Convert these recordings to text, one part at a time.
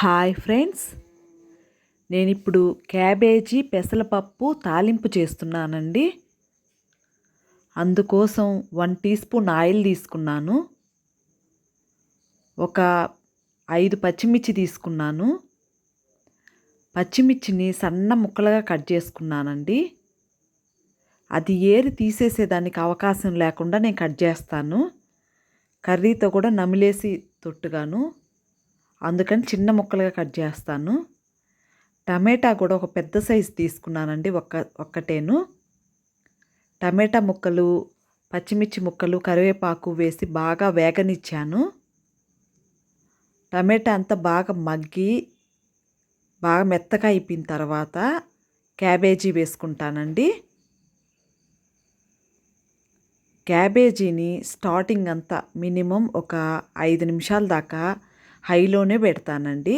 Hi friends. నేను ఇప్పుడు cabbage పెసరపప్పు తాలింపు చేస్తున్నానండి. అందుకోసం వన్ టీ స్పూన్ ఆయిల్ తీసుకున్నాను. ఒక ఐదు పచ్చిమిర్చి తీసుకున్నాను. పచ్చిమిర్చిని సన్న ముక్కలుగా కట్ చేసుకున్నానండి. అది ఏరి తీసేసేదానికి అవకాశం లేకుండా నేను కట్ చేస్తాను. కర్రీతో కూడా నమిలేసి తొట్టుగాను. అందుకని చిన్న ముక్కలుగా కట్ చేస్తాను. టమాటా కూడా ఒక పెద్ద సైజు తీసుకున్నానండి ఒక్క ఒక్కటేను. టమాటా ముక్కలు పచ్చిమిర్చి ముక్కలు కరివేపాకు వేసి బాగా వేగనిచ్చాను. టమాటా అంతా బాగా మగ్గి బాగా మెత్తగా అయిపోయిన తర్వాత క్యాబేజీ వేసుకుంటానండి. క్యాబేజీని స్టార్టింగ్ అంతా మినిమం ఒక ఐదు నిమిషాల దాకా హైలోనే పెడతానండి.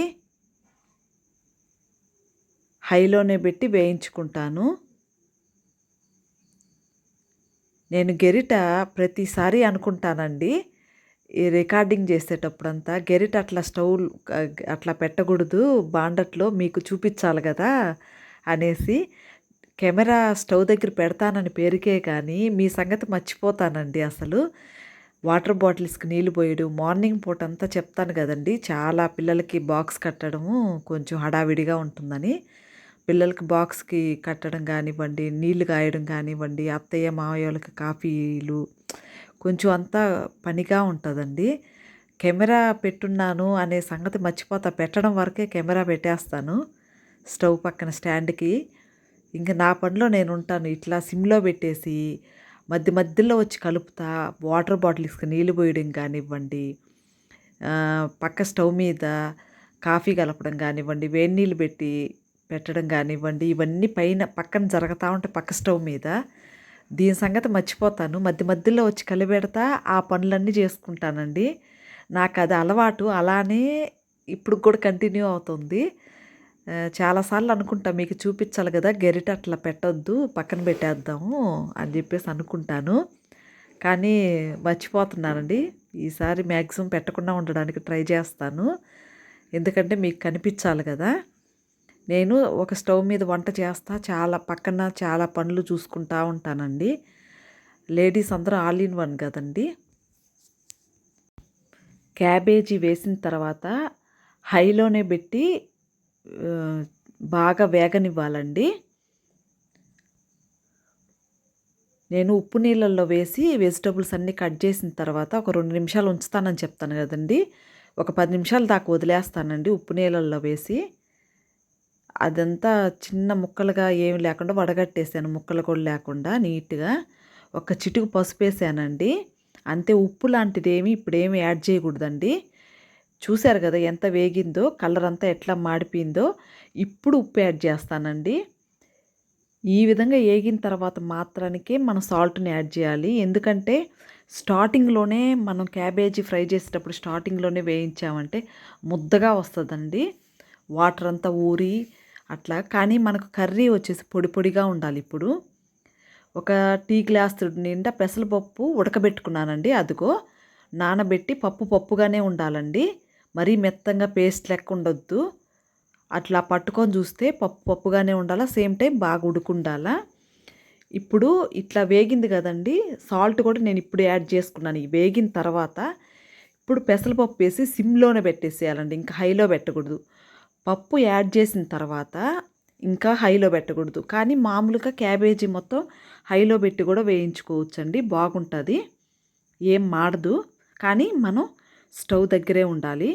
హైలోనే పెట్టి వేయించుకుంటాను. నేను గెరిట ప్రతిసారి అనుకుంటానండి. ఈ రికార్డింగ్ చేసేటప్పుడంతా గెరిట అట్లా స్టవ్ అట్లా పెట్టకూడదు బాండట్లో మీకు చూపించాలి కదా అనేసి కెమెరా స్టవ్ దగ్గర పెడతానని పేరుకే కానీ మీ సంగతి మర్చిపోతానండి అసలు. వాటర్ బాటిల్స్కి నీళ్ళు పోయడం. మార్నింగ్ పూట అంతా చెప్తాను కదండి. చాలా పిల్లలకి బాక్స్ కట్టడము కొంచెం హడావిడిగా ఉంటుందని. పిల్లలకి బాక్స్కి కట్టడం కానివ్వండి నీళ్ళు కాయడం కానివ్వండి అత్తయ్య మావయ్య వాళ్ళకి కాఫీలు కొంచెం అంతా పనిగా ఉంటుందండి. కెమెరా పెట్టున్నాను అనే సంగతి మర్చిపోతా. పెట్టడం వరకే కెమెరా పెట్టేస్తాను స్టవ్ పక్కన స్టాండ్కి. ఇంకా నా పనిలో నేను ఉంటాను. ఇట్లా సిమ్లో పెట్టేసి మధ్య మధ్యలో వచ్చి కలుపుతా వాటర్ బాటిల్స్కి నీళ్ళు పోయడం కానివ్వండి పక్క స్టవ్ మీద కాఫీ కలపడం కానివ్వండి వేడి నీళ్ళు పెట్టి పెట్టడం కానివ్వండి ఇవన్నీ పైన పక్కన జరుగుతూ ఉంటాయి పక్క స్టవ్ మీద. దీని సంగతి మర్చిపోతాను. మధ్య మధ్యలో వచ్చి కలిపెడతా ఆ పనులన్నీ చేసుకుంటానండి. నాకు అది అలవాటు. అలానే ఇప్పుడు కూడా కంటిన్యూ అవుతుంది. చాలాసార్లు అనుకుంటా మీకు చూపించాలి కదా గెరిట అట్లా పెట్టొద్దు పక్కన పెట్టేద్దాము అని చెప్పేసి అనుకుంటాను. కానీ మర్చిపోతున్నానండి. ఈసారి మ్యాక్సిమం పెట్టకుండా ఉండడానికి ట్రై చేస్తాను. ఎందుకంటే మీకు కనిపించాలి కదా. నేను ఒక స్టవ్ మీద వంట చేస్తా చాలా పక్కన చాలా పనులు చూసుకుంటా ఉంటానండి. లేడీస్ అందరూ ఆల్ ఇన్ వన్ కదండి. క్యాబేజీ వేసిన తర్వాత హైలోనే పెట్టి బాగా వేగనివ్వాలండి. నేను ఉప్పు నీళ్ళల్లో వేసి వెజిటబుల్స్ అన్నీ కట్ చేసిన తర్వాత ఒక రెండు నిమిషాలు ఉంచుతానని చెప్తాను కదండి. ఒక పది నిమిషాలు దాకా వదిలేస్తానండి ఉప్పు నీళ్ళల్లో వేసి. అదంతా చిన్న ముక్కలుగా ఏమి లేకుండా వడగట్టేసాను ముక్కలు కూడా లేకుండా నీట్గా. ఒక చిటుకు పసుపు వేసానండి అంతే ఉప్పు లాంటిది ఏమి ఇప్పుడేమి యాడ్ చేయకూడదండి. చూశారు కదా ఎంత వేగిందో కలర్ అంతా ఎట్లా మాడిపోయిందో. ఇప్పుడు ఉప్పు యాడ్ చేస్తానండి. ఈ విధంగా వేగిన తర్వాత మాత్రానికే మనం సాల్ట్ని యాడ్ చేయాలి. ఎందుకంటే స్టార్టింగ్లోనే మనం క్యాబేజీ ఫ్రై చేసేటప్పుడు స్టార్టింగ్లోనే వేయించామంటే ముద్దగా వస్తుందండి. వాటర్ అంతా ఊరి అట్లా. కానీ మనకు కర్రీ వచ్చేసి పొడి పొడిగా ఉండాలి ఇప్పుడు. ఒక టీ గ్లాస్ నిండా పెసరపప్పు ఉడకబెట్టుకున్నానండి. అదిగో నానబెట్టి పప్పు పప్పుగానే ఉండాలండి. మరీ మెత్తంగా పేస్ట్ లెక్క ఉండొద్దు. అట్లా పట్టుకొని చూస్తే పప్పు పప్పుగానే ఉండాలా సేమ్ టైం బాగా ఉడుకుండాలా. ఇప్పుడు ఇట్లా వేగింది కదండి సాల్ట్ కూడా నేను ఇప్పుడు యాడ్ చేసుకున్నాను. వేగిన తర్వాత ఇప్పుడు పెసరపప్పు వేసి సిమ్లోనే పెట్టేసేయాలండి ఇంకా హైలో పెట్టకూడదు. పప్పు యాడ్ చేసిన తర్వాత ఇంకా హైలో పెట్టకూడదు. కానీ మామూలుగా క్యాబేజీ మొత్తం హైలో పెట్టి కూడా వేయించుకోవచ్చండి బాగుంటుంది. ఏం మాడదు. కానీ మనం స్టవ్ దగ్గరే ఉండాలి.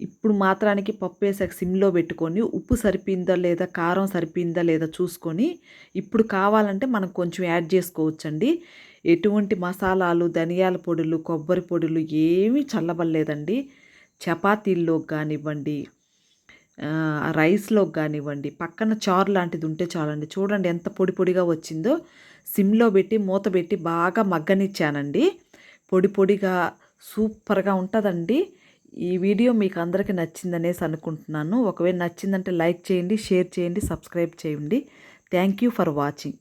ఇప్పుడు మాత్రానికి పప్పు వేసాక సిమ్లో పెట్టుకొని ఉప్పు సరిపోయిందా లేదా కారం సరిపోయిందా లేదా చూసుకొని ఇప్పుడు కావాలంటే మనం కొంచెం యాడ్ చేసుకోవచ్చండి. ఎటువంటి మసాలాలు ధనియాల పొడులు కొబ్బరి పొడులు ఏమీ చల్లబడలేదండి. చపాతీల్లో కానివ్వండి రైస్లోకి కానివ్వండి పక్కన చారు లాంటిది ఉంటే చాలండి. చూడండి ఎంత పొడి పొడిగా వచ్చిందో. సిమ్లో పెట్టి మూత పెట్టి బాగా మగ్గనిచ్చానండి. పొడి పొడిగా సూపర్గా ఉంటుందండి. ఈ వీడియో మీకు అందరికీ నచ్చిందనేసి అనుకుంటున్నాను. ఒకవేళ నచ్చిందంటే లైక్ చేయండి షేర్ చేయండి సబ్స్క్రైబ్ చేయండి. Thank you for watching.